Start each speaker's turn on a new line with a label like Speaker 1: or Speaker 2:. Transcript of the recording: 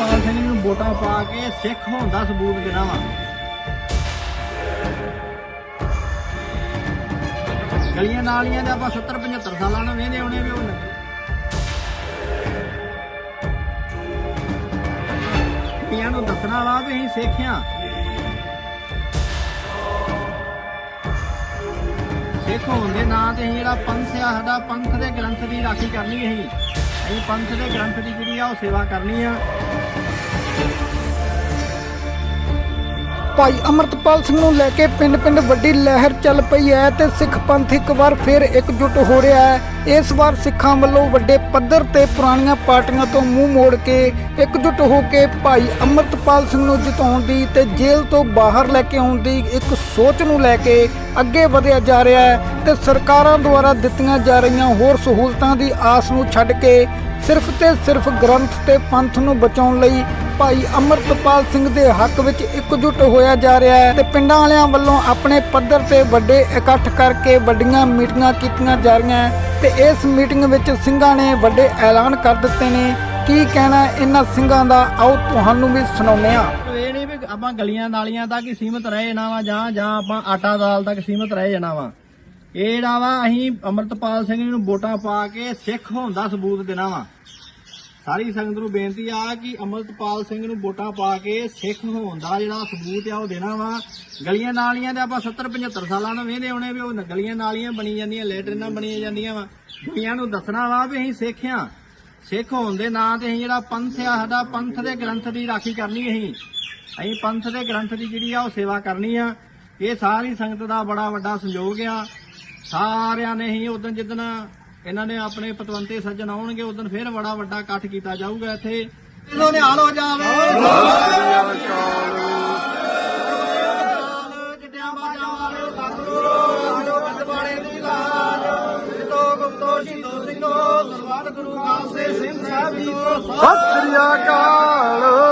Speaker 1: ਅਮਰਤਪਾਲ ਸਿੰਘ ਨੂੰ ਵੋਟਾਂ ਪਾ ਕੇ ਸਿੱਖ ਹੋਣ ਦਾ ਸਬੂਤ ਦੇਣਾ ਵਾ ਗਲੀਆਂ ਨਾਲੀਆਂ ਦੇ ਆਪਾਂ 70 75 ਸਾਲਾਂ ਨੂੰ ਵੇਂਦੇ ਆਉਣੇ ਵੀ ਉਹ ਪਿਆਂ ਨੂੰ ਦੱਸਣਾ ਵਾ ਵੀ ਅਸੀਂ ਸਿੱਖਿਆ ਸਿੱਖ ਹੋਣ ਦੇ ਨਾਂ ਤੇ ਅਸੀਂ ਜਿਹੜਾ ਪੰਥ ਆ, ਸਾਡਾ ਪੰਥ ਦੇ ਗ੍ਰੰਥ ਦੀ ਰਾਖੀ ਕਰਨੀ ਹੈ ਅਸੀਂ। ਅਸੀਂ ਪੰਥ ਦੇ ਗ੍ਰੰਥ ਦੀ ਜਿਹੜੀ ਆ ਉਹ ਸੇਵਾ ਕਰਨੀ ਆ।
Speaker 2: ਭਾਈ ਅਮਰਤਪਾਲ ਸਿੰਘ ਨੂੰ ਲੈ ਕੇ ਪਿੰਡ-ਪਿੰਡ ਵੱਡੀ ਲਹਿਰ ਚੱਲ ਪਈ ਹੈ ਤੇ ਸਿੱਖ ਪੰਥ ਇੱਕ ਵਾਰ ਫਿਰ ਇਕਜੁੱਟ ਹੋ ਰਿਹਾ ਹੈ। ਇਸ ਵਾਰ ਸਿੱਖਾਂ ਵੱਲੋਂ ਵੱਡੇ ਪੱਧਰ ਤੇ ਪੁਰਾਣੀਆਂ ਪਾਰਟੀਆਂ ਤੋਂ ਮੂੰਹ ਮੋੜ ਕੇ ਇਕਜੁੱਟ ਹੋ ਕੇ ਭਾਈ ਅਮਰਤਪਾਲ ਸਿੰਘ ਨੂੰ ਜਿਤਾਉਣ ਦੀ ਤੇ ਜੇਲ੍ਹ ਤੋਂ ਬਾਹਰ ਲੈ ਕੇ ਆਉਣ ਦੀ ਇੱਕ ਸੋਚ ਨੂੰ ਲੈ ਕੇ ਅੱਗੇ ਵਧਿਆ ਜਾ ਰਿਹਾ ਹੈ ਤੇ ਸਰਕਾਰਾਂ ਦੁਆਰਾ ਦਿੱਤੀਆਂ ਜਾ ਰਹੀਆਂ ਹੋਰ ਸਹੂਲਤਾਂ ਦੀ ਆਸ ਨੂੰ ਛੱਡ ਕੇ ਸਿਰਫ ਤੇ ਸਿਰਫ ਗ੍ਰੰਥ ਤੇ ਪੰਥ ਨੂੰ ਬਚਾਉਣ ਲਈ ਭਾਈ ਅਮਰਤਪਾਲ ਸਿੰਘ ਦੇ ਹੱਕ ਵਿੱਚ ਇਕਜੁੱਟ ਹੋਇਆ ਜਾ ਰਿਹਾ ਹੈ ਤੇ ਪਿੰਡਾਂ ਵਾਲਿਆਂ ਵੱਲੋਂ ਆਪਣੇ ਪੱਧਰ ਤੇ ਵੱਡੇ ਇਕੱਠ ਕਰਕੇ ਵੱਡੀਆਂ ਮੀਟਿੰਗਾਂ ਕੀਤੀਆਂ ਜਾ ਰਹੀਆਂ ਤੇ ਇਸ ਮੀਟਿੰਗ ਵਿੱਚ ਸਿੰਘਾਂ ਨੇ ਵੱਡੇ ਐਲਾਨ ਕਰ ਦਿੱਤੇ ਨੇ। ਕੀ ਕਹਿਣਾ ਇਹਨਾਂ ਸਿੰਘਾਂ ਦਾ? ਆਓ ਤੁਹਾਨੂੰ ਵੀ ਸੁਣਾਉਂਦੇ ਹਾਂ।
Speaker 1: ਇਹ ਨਹੀਂ ਵੀ ਆਪਾਂ ਗਲੀਆਂ ਨਾਲੀਆਂ ਤੱਕ ਹੀ ਸੀਮਤ ਰਹਿ ਜਾਣਾ ਵਾ ਜਾਂ ਜਾਂ ਆਪਾਂ ਆਟਾ ਦਾਲ ਤੱਕ ਸੀਮਤ ਰਹਿ ਜਾਣਾ ਵਾ। ਇਹ ਜਿਹੜਾ ਵਾ, ਅਸੀਂ ਅਮਰਤਪਾਲ ਸਿੰਘ ਨੂੰ ਵੋਟਾਂ ਪਾ ਕੇ ਸਿੱਖ ਹੋਣ ਦਾ ਸਬੂਤ ਦੇਣਾ ਵਾ। ਸਾਰੀ ਸੰਗਤ ਨੂੰ ਬੇਨਤੀ ਆ ਕਿ ਅਮਰਤਪਾਲ ਸਿੰਘ ਨੂੰ ਵੋਟਾਂ ਪਾ ਕੇ ਸਿੱਖ ਹੋਣ ਦਾ ਜਿਹੜਾ ਸਬੂਤ ਆ ਉਹ ਦੇਣਾ ਵਾ। ਗਲੀਆਂ ਨਾਲੀਆਂ ਦੇ ਆਪਾਂ 70 75 ਸਾਲਾਂ ਨੂੰ ਵੇਹਦੇ ਆਉਣੇ ਵੀ ਉਹ ਗਲੀਆਂ ਨਾਲੀਆਂ ਬਣੀ ਜਾਂਦੀਆਂ, ਲੈਟਰਿਨਾਂ ਬਣੀਆਂ ਜਾਂਦੀਆਂ ਵਾ। ਦੁਨੀਆ ਨੂੰ ਦੱਸਣਾ ਵਾ ਵੀ ਅਸੀਂ ਸਿੱਖ ਆ। ਸਿੱਖ ਹੋਣ ਦੇ ਨਾਂ ਤੇ ਅਸੀਂ ਜਿਹੜਾ ਪੰਥ ਆ, ਸਾਡਾ ਪੰਥ ਦੇ ਗ੍ਰੰਥ ਦੀ ਰਾਖੀ ਕਰਨੀ ਅਸੀਂ। ਅਸੀਂ ਪੰਥ ਦੇ ਗ੍ਰੰਥ ਦੀ ਜਿਹੜੀ ਆ ਉਹ ਸੇਵਾ ਕਰਨੀ ਆ। ਇਹ ਸਾਰੀ ਸੰਗਤ ਦਾ ਬੜਾ ਵੱਡਾ ਸੰਯੋਗ ਆ। ਸਾਰਿਆਂ ਨੇ ਹੀ ਉਦੋਂ ਜਿੱਦਣ ਇਹਨਾਂ ਨੇ ਆਪਣੇ ਪਤਵੰਤੇ ਸੱਜਣ ਆਉਣਗੇ ਉਦੋਂ ਫਿਰ ਬੜਾ ਵੱਡਾ ਇਕੱਠ ਕੀਤਾ ਜਾਊਗਾ ਇੱਥੇ। ਇਹੋ ਨਿਹਾਲ ਹੋ ਜਾਵੇ। ਚਿੱਟਿਆਂ ਬਾਜਾਂ ਵਾਲੇ ਸਤਿਗੁਰੂ ਜੋ ਬੰਦਵਾੜੇ ਦੀ ਲਾਜ। ਜਿਤੋ ਗੁਪਤੋ ਸ਼ਹੀਦੋ ਸਿੰਘੋ ਸਰਬੱਤ ਗੁਰੂ ਕਾਸੇ ਸਿੰਘ ਸਾਹਿਬ ਜੀ ਕੋ।
Speaker 3: ਸਤਿ ਸ੍ਰੀ ਅਕਾਲ।